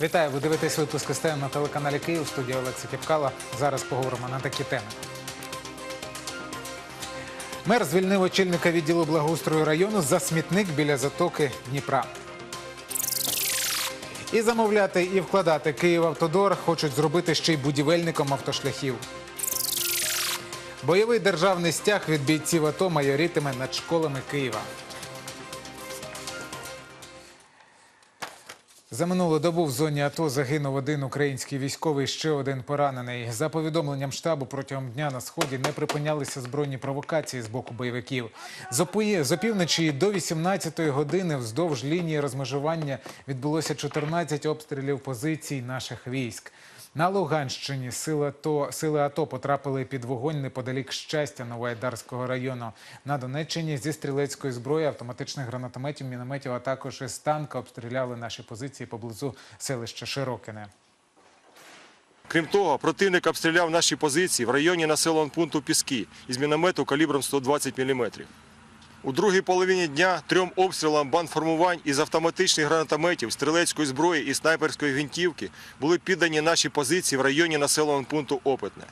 Вітаю, ви дивитесь випуск СТН на телеканалі Київ. Студія Олексій Кіпкала. Зараз поговоримо на такі теми. Мер звільнив очільника відділу благоустрою району за смітник біля затоки Дніпра. І замовляти, і вкладати Київавтодор хочуть зробити ще й будівельником автошляхів. Бойовий державний стяг від бійців АТО майорітиме над школами Києва. За минулу добу в зоні АТО загинув один український військовий, ще один поранений. За повідомленням штабу, протягом дня на сході не припинялися збройні провокації з боку бойовиків. З опівночі до 18-ї години вздовж лінії розмежування відбулося 14 обстрілів позицій наших військ. На Луганщині сили АТО, потрапили під вогонь неподалік щастя Новоайдарського району. На Донеччині зі стрілецької зброї, автоматичних гранатометів, мінометів, а також із танка обстріляли наші позиції поблизу селища Широкине. Крім того, противник обстріляв наші позиції в районі населеного пункту Піски із міномету калібром 120 мм. У другій половині дня трьом обстрілам бандформувань із автоматичних гранатометів, стрілецької зброї і снайперської гвинтівки були піддані наші позиції в районі населеного пункту Опитне.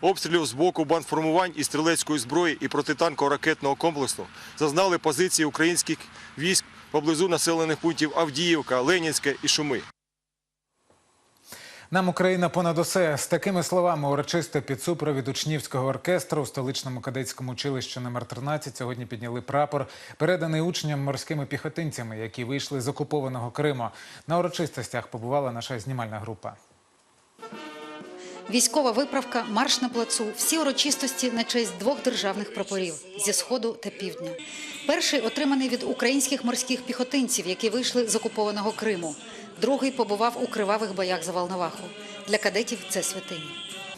Обстрілів з боку бандформувань і стрілецької зброї і протитанкового ракетного комплексу зазнали позиції українських військ поблизу населених пунктів Авдіївка, Ленінське і Шуми. Нам Україна понад усе з такими словами урочисто під супровід учнівського оркестру у столичному кадетському училищі номер 13 сьогодні підняли прапор, переданий учням морськими піхотинцями, які вийшли з окупованого Криму. На урочистостях побувала наша знімальна група. Військова виправка, марш на плацу, всі урочистості на честь двох державних прапорів зі сходу та півдня. Перший отриманий від українських морських піхотинців, які вийшли з окупованого Криму. Другий побував у кривавих боях за Волноваху. Для кадетів це святиня.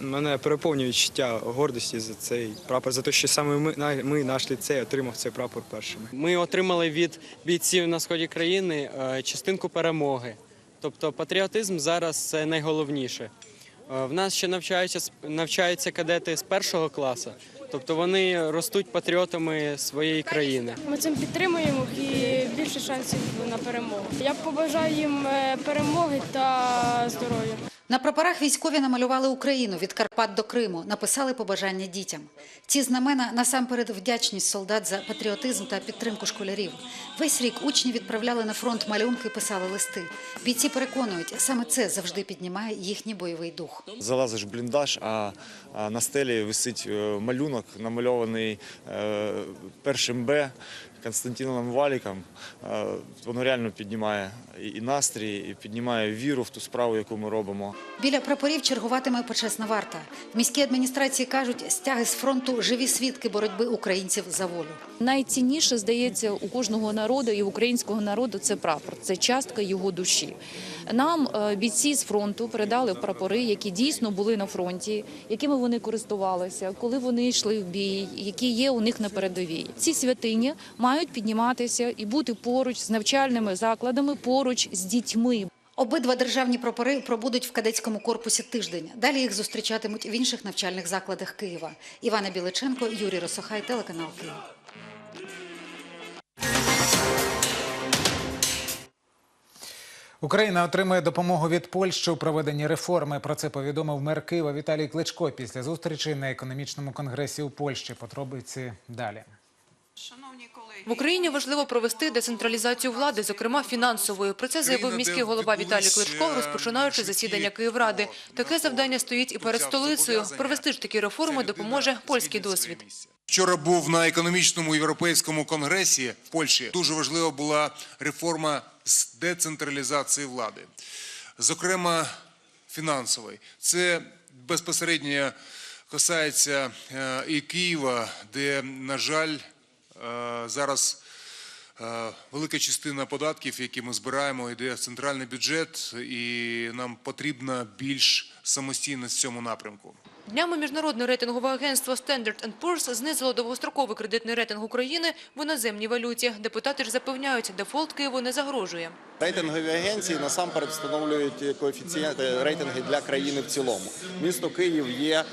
Мене переповнює відчуття гордості за цей прапор, за те, що саме ми, ми наш ліцей, отримав цей прапор першими. Ми отримали від бійців на сході країни е, частинку перемоги. Тобто патріотизм зараз це найголовніше. Е, В нас ще навчаються навчаються кадети з першого класу, тобто вони ростуть патріотами своєї країни. Ми цим підтримуємо і більше шансів на перемогу. Я побажаю їм е, перемоги та здоров'я. На прапорах військові намалювали Україну від Карпат до Криму, написали побажання дітям. Ці знамена насамперед вдячність солдат за патріотизм та підтримку школярів. Весь рік учні відправляли на фронт малюнки, писали листи. Бійці переконують, саме це завжди піднімає їхній бойовий дух. Залазиш в бліндаж, а, а на стелі висить е, малюнок, намальований е, першим Б Константином Валіком. Е, воно реально піднімає і- настрій, і піднімає віру в ту справу, яку ми робимо. Біля прапорів чергуватиме почесна варта. В міській адміністрації кажуть, стяги з фронту живі свідки боротьби українців за волю. Найцінніше здається у кожного народу і українського народу це прапор, це частка його душі. Нам е, бійці з фронту передали прапори, які дійсно були на фронті, якими вони користувалися, коли вони йшли в бій, які є у них на передовій. Ці святині мають підніматися і бути поруч з навчальними закладами, поруч з дітьми. Обидва державні прапори пробудуть в кадетському корпусі тиждень. Далі їх зустрічатимуть в інших навчальних закладах Києва. Івана Біличенко, Юрій Росохай, телеканал Київ. Україна отримує допомогу від Польщі у проведенні реформи. Про це повідомив мер Києва Віталій Кличко після зустрічі на економічному конгресі у Польщі. Подробиці далі. В Україні важливо провести децентралізацію влади, зокрема фінансової. Про це заявив міський голова Віталій Кличко, розпочинаючи засідання Київради. Таке завдання стоїть і перед столицею. Провести ж такі реформи допоможе польський досвід. Вчора був на економічному європейському конгресі в Польщі. Дуже важлива була реформа з децентралізації влади, зокрема фінансової. Це безпосередньо касається е, і Києва, де, на жаль, зараз е, велика частина податків, які ми збираємо, йде в центральний бюджет, і нам потрібна більш самостійність в цьому напрямку. Днями міжнародне рейтингове агентство Standard Poor's знизило довгостроковий кредитний рейтинг України в іноземній валюті. Депутати ж запевняють, дефолт Києву не загрожує. Рейтингові агенції насамперед встановлюють коефіцієнти рейтинги для країни в цілому. Місто Київ є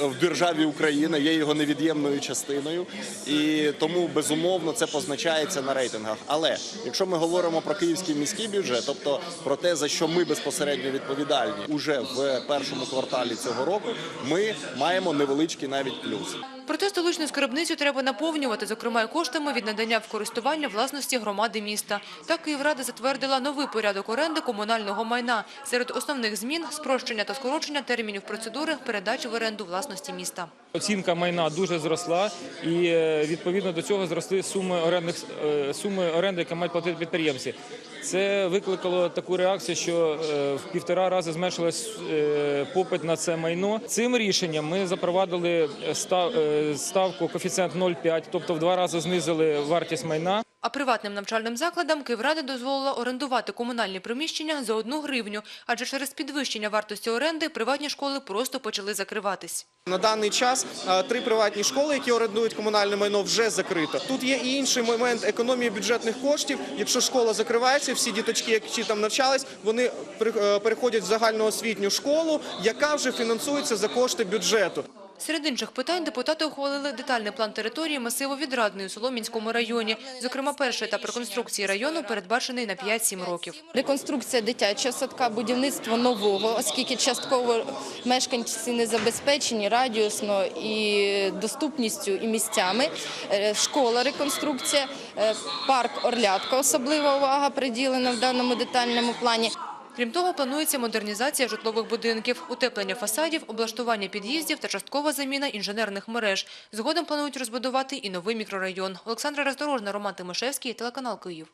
в державі Україна, є його невід'ємною частиною, і тому безумовно це позначається на рейтингах. Але якщо ми говоримо про київський міський бюджет, тобто про те, за що ми безпосередньо відповідальні, уже в першому кварталі цього року, ми маємо невеличкий навіть плюс. Проте столичну скарбницю треба наповнювати, зокрема і коштами від надання в користування власності громади міста. Так Київрада затвердила новий порядок оренди комунального майна. Серед основних змін – спрощення та скорочення термінів процедури передачі в оренду власності міста. Оцінка майна дуже зросла, і е, відповідно до цього зросли суми орендних е, суми оренди, які мають платити підприємці. Це викликало таку реакцію, що е, в півтора рази зменшилась е, попит на це майно. Цим рішенням ми запровадили став- ставку коефіцієнт 0,5, тобто в два рази знизили вартість майна. А приватним навчальним закладам Київрада дозволила орендувати комунальні приміщення за одну гривню, адже через підвищення вартості оренди приватні школи просто почали закриватись. На даний час три приватні школи, які орендують комунальне майно, вже закрито. Тут є і інший момент економії бюджетних коштів. Якщо школа закривається, всі діточки, які там навчались, вони е, переходять в загальноосвітню школу, яка вже фінансується за кошти бюджету. Серед інших питань депутати ухвалили детальний план території масиву Відрадний у Соломінському районі. Зокрема, перший етап реконструкції району передбачений на 5-7 років. Реконструкція дитячого садка, будівництво нового, оскільки частково мешканці не забезпечені радіусно і доступністю і місцями. Е, Школа реконструкція, е, парк Орлятка, особлива увага приділена в даному детальному плані. Крім того, планується модернізація житлових будинків, утеплення фасадів, облаштування під'їздів та часткова заміна інженерних мереж. Згодом планують розбудувати і новий мікрорайон. Олександра Роздорожна, Роман Тимошевський, телеканал Київ.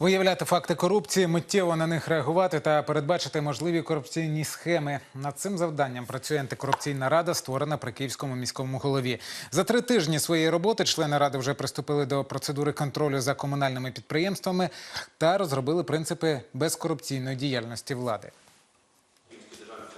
Виявляти факти корупції, миттєво на них реагувати та передбачити можливі корупційні схеми. Над цим завданням працює антикорупційна рада, створена при київському міському голові. За три тижні своєї роботи члени ради вже приступили до процедури контролю за комунальними підприємствами та розробили принципи безкорупційної діяльності влади.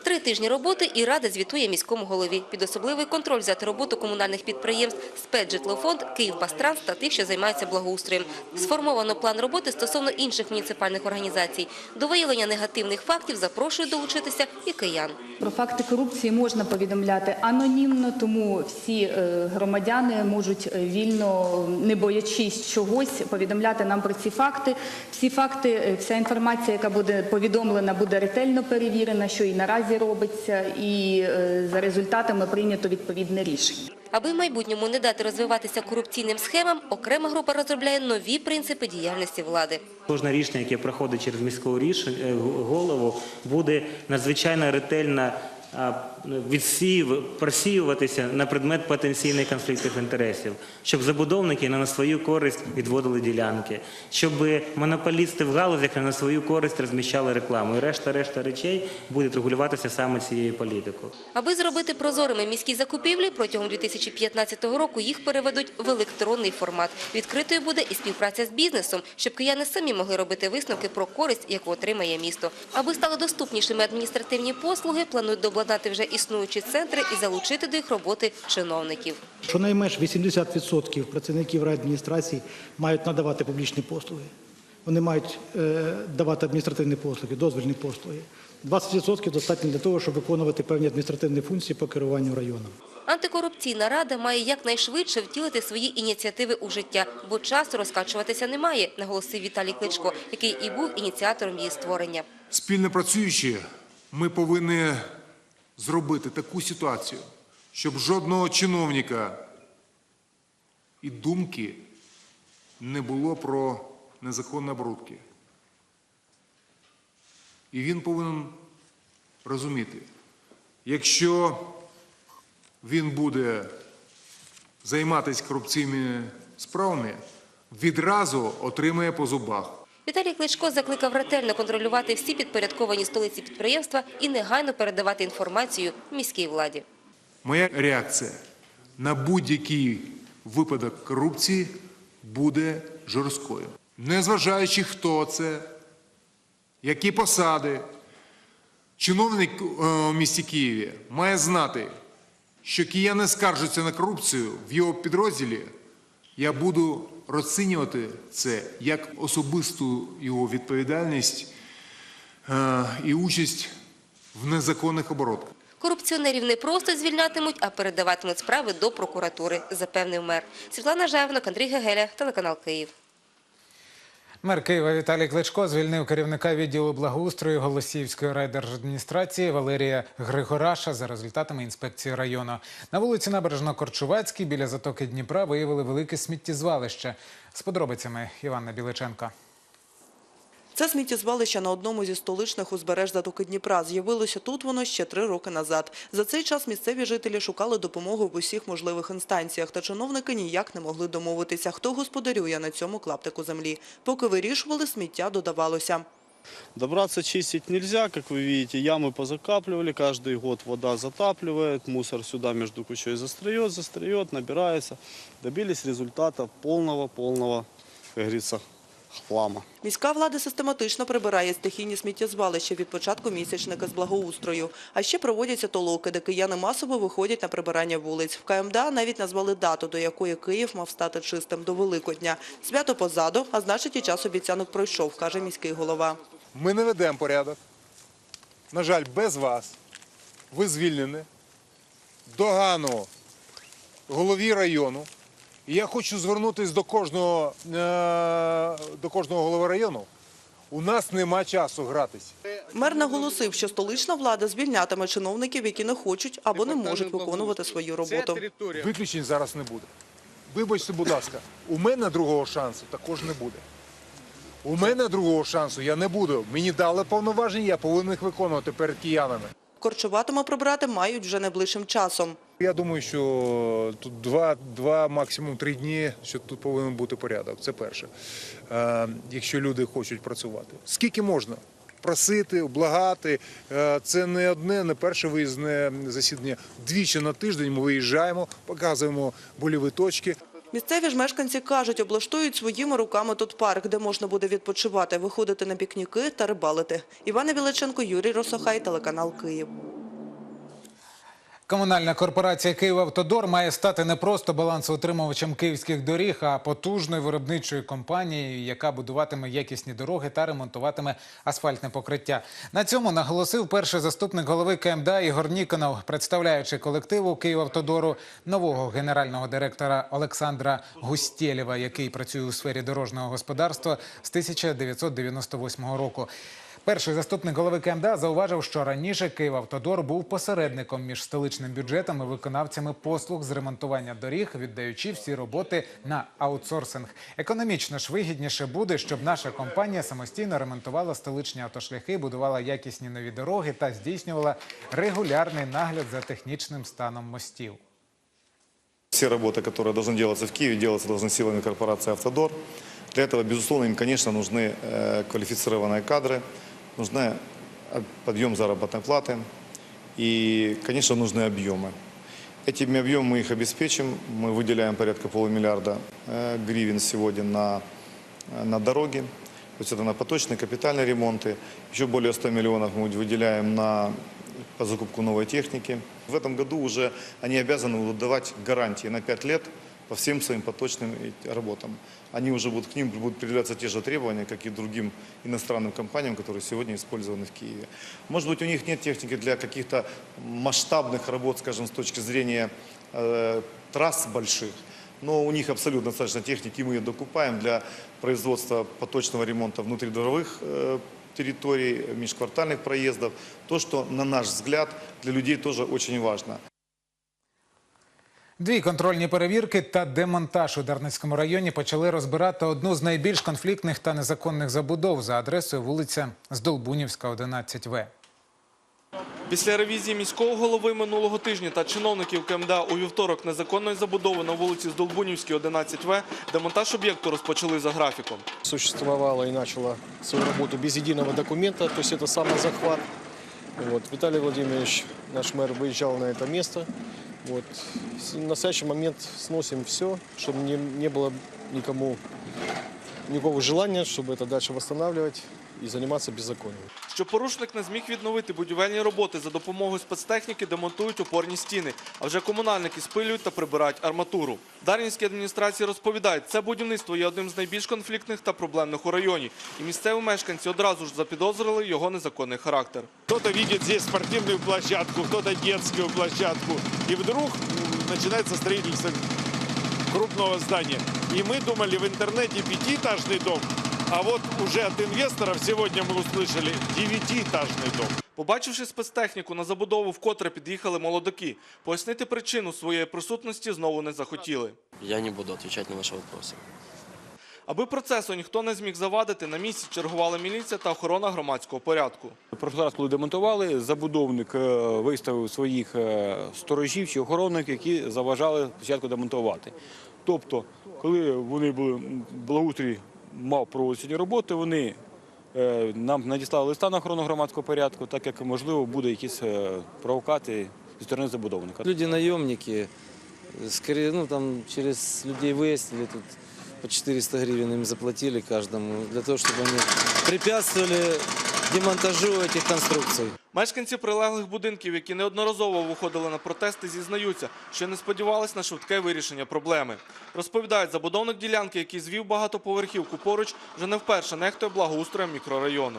Три тижні роботи і рада звітує міському голові. Під особливий контроль взяти роботу комунальних підприємств «Спецжитлофонд», «Київбастранс» та тих, що займаються благоустроєм. Сформовано план роботи стосовно інших муніципальних організацій. До виявлення негативних фактів запрошують долучитися і киян. Про факти корупції можна повідомляти анонімно, тому всі е, громадяни можуть е, вільно, не боячись чогось, повідомляти нам про ці факти. Всі факти, е, вся інформація, яка буде повідомлена, буде ретельно перевірена, що і наразі робиться, і е, за результатами прийнято відповідне рішення. Аби в майбутньому не дати розвиватися корупційним схемам, окрема група розробляє нові принципи діяльності влади. Кожне рішення, яке проходить через міського е, голову, буде надзвичайно ретельно відсів, просіюватися на предмет потенційних конфліктів інтересів, щоб забудовники не на свою користь відводили ділянки, щоб монополісти в галузях не на свою користь розміщали рекламу. І решта-решта речей буде регулюватися саме цією політикою. Аби зробити прозорими міські закупівлі, протягом 2015 року їх переведуть в електронний формат. Відкритою буде і співпраця з бізнесом, щоб кияни самі могли робити висновки про користь, яку отримає місто. Аби стали доступнішими адміністративні послуги, планують дообладнати вже існуючі центри і залучити до їх роботи чиновників. Щонайменш 80% працівників райадміністрації мають надавати публічні послуги. Вони мають е, давати адміністративні послуги, дозвільні послуги. 20% достатньо для того, щоб виконувати певні адміністративні функції по керуванню районом. Антикорупційна рада має якнайшвидше втілити свої ініціативи у життя, бо часу розкачуватися немає, наголосив Віталій Кличко, який і був ініціатором її створення. Спільно працюючи, ми повинні зробити таку ситуацію, щоб жодного чиновника і думки не було про незаконні оборудки. І він повинен розуміти, якщо він буде займатися корупційними справами, відразу отримає по зубах. Віталій Кличко закликав ретельно контролювати всі підпорядковані столиці підприємства і негайно передавати інформацію міській владі. Моя реакція на будь-який випадок корупції буде жорсткою. Незважаючи, хто це, які посади, чиновник е, у місті Києві має знати, що кияни скаржаться на корупцію в його підрозділі, я буду розцінювати це як особисту його відповідальність е, і участь в незаконних оборотках. Корупціонерів не просто звільнятимуть, а передаватимуть справи до прокуратури, запевнив мер. Світлана Жевник, Андрій Гегеля, телеканал Київ. Мер Києва Віталій Кличко звільнив керівника відділу благоустрою Голосіївської райдержадміністрації Валерія Григораша за результатами інспекції району. На вулиці Набережно-Корчувацькій біля затоки Дніпра виявили велике сміттєзвалище. З подробицями Іванна Біличенка. Це сміттєзвалище на одному зі столичних узбереж затоки Дніпра. З'явилося тут воно ще три роки назад. За цей час місцеві жителі шукали допомогу в усіх можливих інстанціях, та чиновники ніяк не могли домовитися, хто господарює на цьому клаптику землі. Поки вирішували, сміття додавалося. Добраться чистить нельзя, как вы видите, ямы позакапливали, каждый год вода затапливает, мусор сюда между кучей застреет, застреет, набирается. Добились результата полного-полного, как говорится, хлама. Міська влада систематично прибирає стихійні сміттєзвалища від початку місячника з благоустрою. А ще проводяться толоки, де кияни масово виходять на прибирання вулиць. В КМДА навіть назвали дату, до якої Київ мав стати чистим до Великодня. Свято позаду, а значить і час обіцянок пройшов, каже міський голова. Ми не ведемо порядок. На жаль, без вас. Ви звільнені. Догану голові району. І я хочу звернутися до кожного, е, до кожного голови району. У нас нема часу гратись. Мер наголосив, що столична влада звільнятиме чиновників, які не хочуть або не можуть виконувати свою роботу. Виключень зараз не буде. Вибачте, будь ласка, у мене другого шансу також не буде. У мене другого шансу я не буду. Мені дали повноваження, я повинен їх виконувати перед киянами. Корчуватиме прибрати мають вже найближчим часом. Я думаю, що тут два, два максимум три дні, що тут повинен бути порядок. Це перше. Е, якщо люди хочуть працювати. Скільки можна? Просити, благати. Е, Це не одне, не перше виїзне засідання. Двічі на тиждень ми виїжджаємо, показуємо больові точки. Місцеві ж мешканці кажуть, облаштують своїми руками тут парк, де можна буде відпочивати, виходити на пікніки та рибалити. Івана Біличенко, Юрій Росохай, телеканал Київ. Комунальна корпорація «Київавтодор» має стати не просто балансоутримувачем київських доріг, а потужною виробничою компанією, яка будуватиме якісні дороги та ремонтуватиме асфальтне покриття. На цьому наголосив перший заступник голови КМДА Ігор Ніконов, представляючи колективу «Київавтодору» нового генерального директора Олександра Густєлєва, який працює у сфері дорожнього господарства з 1998 року. Перший заступник голови КМДА зауважив, що раніше «Київавтодор» був посередником між столичним бюджетом і виконавцями послуг з ремонтування доріг, віддаючи всі роботи на аутсорсинг. Економічно ж вигідніше буде, щоб наша компанія самостійно ремонтувала столичні автошляхи, будувала якісні нові дороги та здійснювала регулярний нагляд за технічним станом мостів. Все работы, которые должны делаться в Киеве, делаться должны силами корпорации «Автодор». Для этого, безусловно, им, конечно, нужны э, квалифицированные кадры, нужны э, подъем заработной платы и, конечно, нужны объемы. Этими объемами мы их обеспечим. Мы выделяем порядка полумиллиарда э, гривен сегодня на, э, на дороги. То есть это на поточные капитальные ремонты. Еще более 100 миллионов мы выделяем на по закупку новой техники. В этом году уже они обязаны будут давать гарантии на 5 лет по всем своим поточным работам. Они уже будут, к ним будут предъявляться те же требования, как и другим иностранным компаниям, которые сегодня использованы в Киеве. Может быть, у них нет техники для каких-то масштабных работ, скажем, с точки зрения э, трасс больших, но у них абсолютно достаточно техники, мы ее докупаем для производства поточного ремонта внутридворовых э, территорий, межквартальных проездов. То, что, на наш взгляд, для людей тоже очень важно. Дві контрольні перевірки та демонтаж у Дарницькому районі почали розбирати одну з найбільш конфліктних та незаконних забудов за адресою вулиця Здолбунівська, 11В. Після ревізії міського голови минулого тижня та чиновників КМДА у вівторок незаконної забудови на вулиці Здолбунівській, 11В, демонтаж об'єкту розпочали за графіком. существовала и начала свою работу без единого документа, то есть это самозахват. Вот. Виталий Владимирович, наш мэр, выезжал на это место. Вот. С- В настоящий момент сносим все, чтобы не, не было никому никакого желания, чтобы это дальше восстанавливать. и заниматься беззаконием. Щоб порушник не зміг відновити будівельні роботи за допомогою спецтехніки, демонтують опорні стіни. А вже комунальники спилюють та прибирають арматуру. Дар'їнські адміністрації розповідають, це будівництво є одним з найбільш конфліктних та проблемних у районі. І місцеві мешканці одразу ж запідозрили його незаконний характер. Кто-то видит здесь спортивную площадку, кто-то детскую площадку. И вдруг м, начинается строительство крупного здания. И мы думали в интернете пятиэтажный дом, а вот уже от инвесторов сегодня мы услышали девятиэтажный дом. Побачивши спецтехніку на забудову, вкотре під'їхали молодики. Пояснити причину своєї присутності знову не захотіли. Я не буду отвечать на ваши вопросы. Аби процесу ніхто не зміг завадити, на місці чергувала міліція та охорона громадського порядку. Прошлий раз, коли демонтували, забудовник е, виставив своїх е, сторожів чи охоронників, які заважали спочатку демонтувати. Тобто, коли вони були м, благоустрій мав проводити роботи, вони е, нам надіслали листа на охорону громадського порядку, так як можливо буде якісь провокати зі сторони забудовника. Люди найомники, скоріше, ну там через людей вияснили тут по 400 гривен им заплатили каждому, для того, чтобы они препятствовали демонтажу этих конструкций. Мешканці прилеглих будинків, які неодноразово виходили на протести, зізнаються, що не сподівались на швидке вирішення проблеми. Розповідають, забудовник ділянки, який звів багатоповерхівку поруч, вже не вперше нехтує благоустроєм мікрорайону.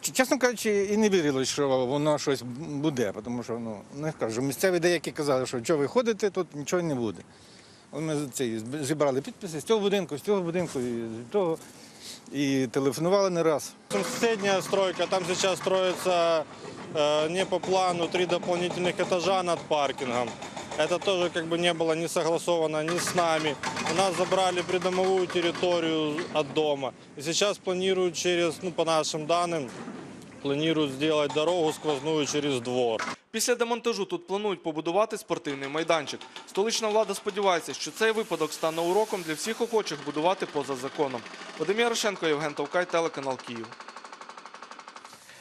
Чесно кажучи, і не вірилось, що воно щось буде, тому що ну не кажу, місцеві деякі казали, що що ви ходите, тут нічого не буде. От Ми цей, зібрали підписи з цього будинку, з цього будинку, і з того. І телефонували не раз. Соседняя стройка, там сейчас строится э, не по плану три дополнительных этажа над паркингом. Это тоже как бы не было не согласовано ни с нами. У нас забрали придомовую территорию от дома. И сейчас планируют через, ну по нашим данным, планируют сделать дорогу сквозную через двор. Після демонтажу тут планують побудувати спортивний майданчик. Столична влада сподівається, що цей випадок стане уроком для всіх охочих будувати поза законом. Вадим Ярошенко, Євген Товкай, телеканал Київ.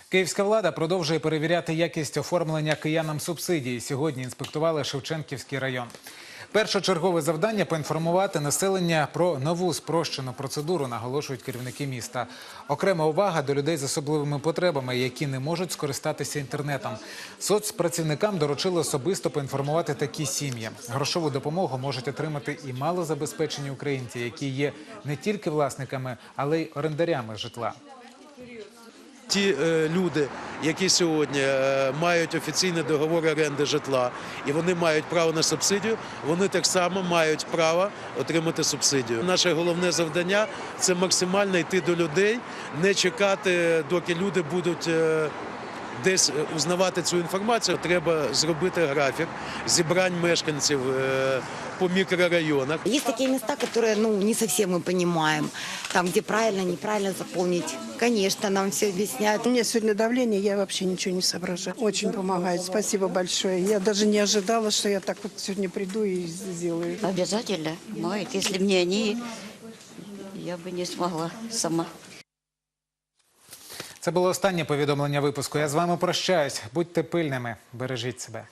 Київська влада продовжує перевіряти якість оформлення киянам субсидії. Сьогодні інспектували Шевченківський район. Першочергове завдання поінформувати населення про нову спрощену процедуру, наголошують керівники міста. Окрема увага до людей з особливими потребами, які не можуть скористатися інтернетом. Соцпрацівникам доручили особисто поінформувати такі сім'ї. Грошову допомогу можуть отримати і малозабезпечені українці, які є не тільки власниками, але й орендарями житла. Ті е, люди, які сьогодні е, мають офіційний договор оренди житла і вони мають право на субсидію, вони так само мають право отримати субсидію. Наше головне завдання це максимально йти до людей, не чекати, доки люди будуть е, Десь е, узнавати цю інформацію треба зробити графік зібрань мешканців е, по мікрорайонах. Есть такие места, которые ну, не совсем мы понимаем. Там, где правильно, неправильно заполнить. Конечно, нам все объясняют. У меня сегодня давление, я вообще ничего не соображаю. Очень помогает, спасибо большое. Я даже не ожидала, что я так вот сегодня приду и сделаю. Обязательно. Но это если бы не они, я бы не смогла сама. Це було останнє повідомлення випуску. Я з вами прощаюсь. Будьте пильними, бережіть себе.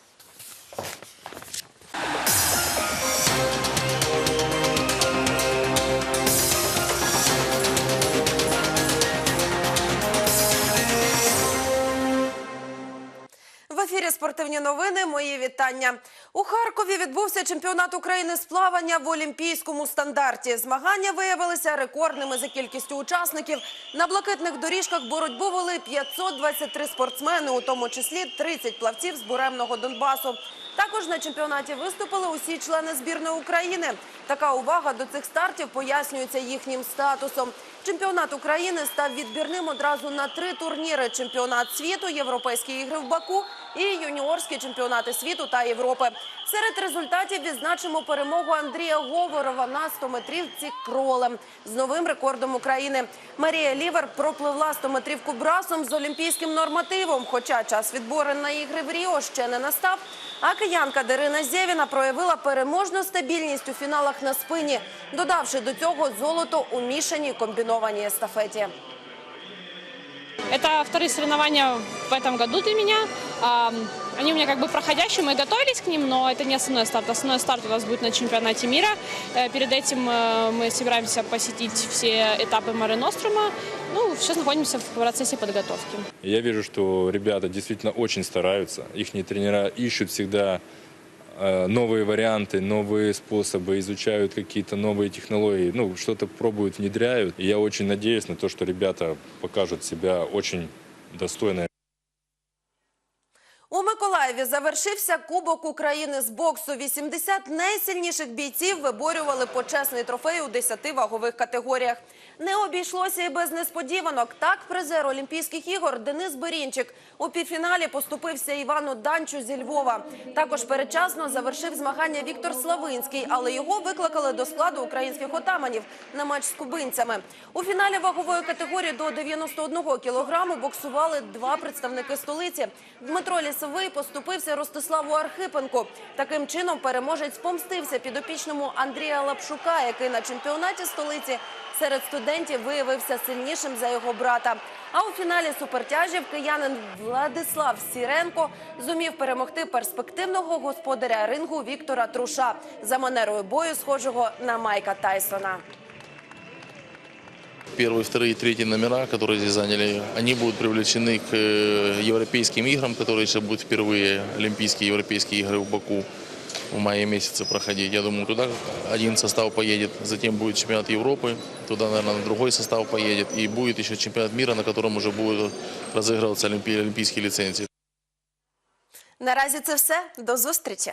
Новини. Мої вітання. У Харкові відбувся чемпіонат України з плавання в олімпійському стандарті. Змагання виявилися рекордними за кількістю учасників. На блакитних доріжках боротьбу вели 523 спортсмени, у тому числі 30 плавців з буремного Донбасу. Також на чемпіонаті виступили усі члени збірної України. Така увага до цих стартів пояснюється їхнім статусом. Чемпіонат України став відбірним одразу на три турніри: чемпіонат світу, європейські ігри в Баку і юніорські чемпіонати світу та Європи. Серед результатів відзначимо перемогу Андрія Говорова на 100-метрівці кролем з новим рекордом України. Марія Лівер пропливла 100-метрівку брасом з олімпійським нормативом. Хоча час відбору на ігри в Ріо ще не настав. А киянка Дарина Зєвіна проявила переможну стабільність у фіналах на спині, додавши до цього золото у мішаній комбінованій естафеті. Это вторые соревнования в этом году для меня. А, Они у меня как бы проходящие, мы готовились к ним, но это не основной старт. Основной старт у нас будет на чемпионате мира. Э, Перед этим э, мы собираемся посетить все этапы Маре Нострума. Ну, сейчас находимся в процессе подготовки. Я вижу, что ребята действительно очень стараются. Их тренера ищут всегда э, новые варианты, новые способы, изучают какие-то новые технологии, ну, что-то пробуют, внедряют. И я очень надеюсь на то, что ребята покажут себя очень достойно У Миколаєві завершився Кубок України з боксу. 80 найсильніших бійців виборювали почесний трофей у 10 вагових категоріях. Не обійшлося і без несподіванок. Так призер Олімпійських ігор Денис Берінчик у півфіналі поступився Івану Данчу зі Львова. Також передчасно завершив змагання Віктор Славинський, але його викликали до складу українських отаманів на матч з кубинцями. У фіналі вагової категорії до 91 кілограму боксували два представники столиці. Дмитро Лісовий поступився Ростиславу Архипенку. Таким чином переможець помстився підопічному Андрія Лапшука, який на чемпіонаті столиці серед студентів виявився сильнішим за його брата. А у фіналі супертяжів киянин Владислав Сіренко зумів перемогти перспективного господаря рингу Віктора Труша за манерою бою, схожого на Майка Тайсона. Первые, вторые, третьи номера, которые здесь заняли, они будут привлечены к э, европейским играм, которые еще будут впервые, Олимпийские европейские игры в Баку в мае месяце проходить. Я думаю, туда один состав поедет, затем будет чемпионат Европы, туда, наверное, другой состав поедет, и будет еще чемпионат мира, на котором уже будут разыгрываться олимпи- олимпийские лицензии. Наразі це все. До зустрічі.